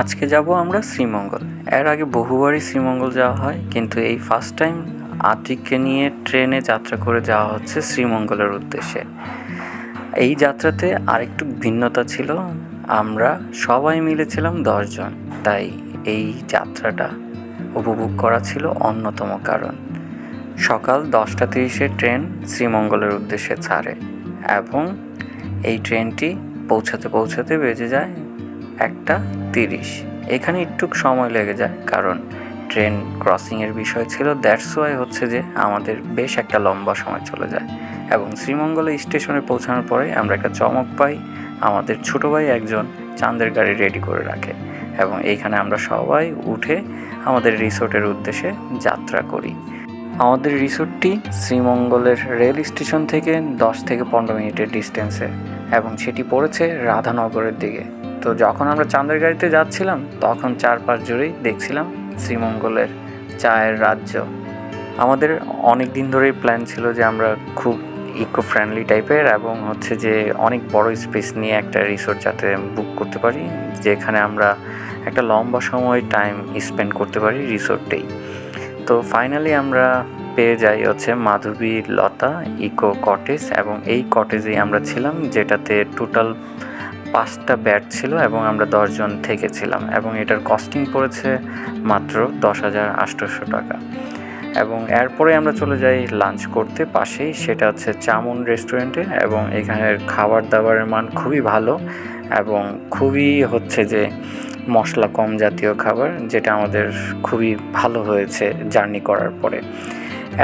আজকে যাব আমরা শ্রীমঙ্গল। এর আগে বহুবারই শ্রীমঙ্গল যাওয়া হয়, কিন্তু এই ফার্স্ট টাইম আতিককে নিয়ে ট্রেনে যাত্রা করে যাওয়া হচ্ছে শ্রীমঙ্গলের উদ্দেশ্যে। এই যাত্রাতে আরেকটু ভিন্নতা ছিল, আমরা সবাই মিলেছিলাম দশজন তাই এই যাত্রাটা উপভোগ করা ছিল অন্যতম কারণ। সকাল দশটা তিরিশে ট্রেন শ্রীমঙ্গলের উদ্দেশ্যে ছাড়ে এবং এই ট্রেনটি পৌঁছাতে পৌঁছাতে বেজে যায় একটা তিরিশ। এখানে একটু সময় লেগে যায়, কারণ ট্রেন ক্রসিংয়ের বিষয় ছিল। দ্যাটস ওয়াই হচ্ছে যে আমাদের বেশ একটা লম্বা সময় চলে যায়। এবং শ্রীমঙ্গলে স্টেশনে পৌঁছানোর পরে আমরা একটা চমক পাই। আমাদের ছোটো ভাই একজন চাঁদের গাড়ি রেডি করে রাখে। এবং এইখানে আমরা সবাই উঠে আমাদের রিসোর্টের উদ্দেশ্যে যাত্রা করি। আমাদের রিসোর্টটি শ্রীমঙ্গলের রেল স্টেশন থেকে দশ থেকে পনেরো মিনিটের ডিস্টেন্সে এবং সেটি পড়েছে রাধানগরের দিকে। তো যখন আমরা চাঁদের গাড়িতে যাচ্ছিলাম, তখন চারপাশ জুড়েই দেখছিলাম শ্রীমঙ্গলের চায়ের রাজ্য। আমাদের অনেক দিন ধরেই প্ল্যান ছিল যে আমরা খুব ইকো ফ্রেন্ডলি টাইপের এবং হচ্ছে যে অনেক বড় স্পেস নিয়ে একটা রিসোর্ট যাতে বুক করতে পারি, যেখানে আমরা একটা লম্বা সময় টাইম স্পেন্ড করতে পারি রিসোর্টেই তো ফাইনালি আমরা পেয়ে যাই হচ্ছে মাধবী লতা ইকো কটেজ এবং এই কটেজেই আমরা ছিলাম, যেটাতে টোটাল পাঁচটা ব্যাট ছিল এবং আমরা দশজন থেকেছিলাম এবং এটার কস্টিং পড়েছে মাত্র দশ হাজার আটশোশো টাকা। এবং এরপরে আমরা চলে যাই লাঞ্চ করতে, পাশেই সেটা হচ্ছে চামুন রেস্টুরেন্টে এবং এখানের খাবার দাবারের মান খুবই ভালো এবং খুবই হচ্ছে যে মশলা কম জাতীয় খাবার, যেটা আমাদের খুবই ভালো হয়েছে জার্নি করার পরে।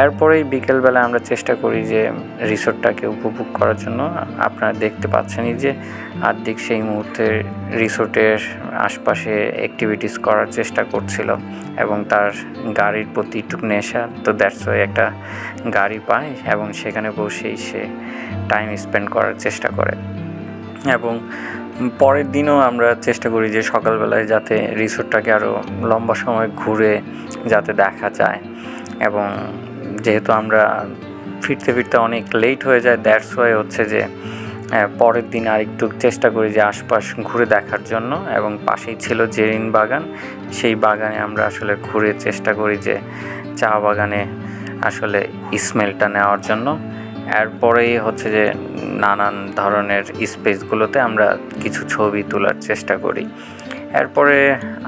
এরপরেই বিকেলবেলা আমরা চেষ্টা করি যে রিসোর্টটাকে উপভোগ করার জন্য। আপনারা দেখতে পাচ্ছেনই যে আর্ধেক সেই মুহূর্তে রিসোর্টের আশপাশে অ্যাক্টিভিটিস করার চেষ্টা করছিল এবং তার গাড়ির প্রতি একটু নেশা, তো দ্যাটস ওয়াই একটা গাড়ি পায় এবং সেখানে বসেই সে টাইম স্পেন্ড করার চেষ্টা করে। এবং পরের দিনও আমরা চেষ্টা করি যে সকালবেলায় যাতে রিসোর্টটাকে আরও লম্বা সময় ঘুরে যাতে দেখা যায় এবং যেহেতু আমরা ফিরতে ফিরতে অনেক লেট হয়ে যায় দ্যাটস ওয়াই হচ্ছে যে পরের দিন আরেকটু চেষ্টা করি যে আশপাশ ঘুরে দেখার জন্য এবং পাশেই ছিল জেরিন বাগান। সেই বাগানে আমরা আসলে ঘুরে চেষ্টা করি যে চা বাগানে আসলে স্মেলটা নেওয়ার জন্য। এরপরেই হচ্ছে যে নানান ধরনের স্পেসগুলোতে আমরা কিছু ছবি তোলার চেষ্টা করি। এরপরে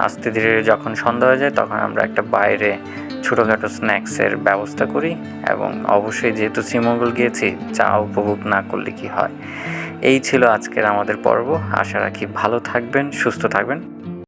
আস্তে ধীরে যখন সন্ধ্যা হয়ে যায়, তখন আমরা একটা বাইরে ছোটোখাটো স্ন্যাক্সের ব্যবস্থা করি এবং অবশ্যই যেহেতু শ্রীমঙ্গল গিয়েছি, চা উপভোগ না করলে কি হয়? এই ছিল আজকের আমাদের পর্ব। আশা রাখি ভালো থাকবেন, সুস্থ থাকবেন।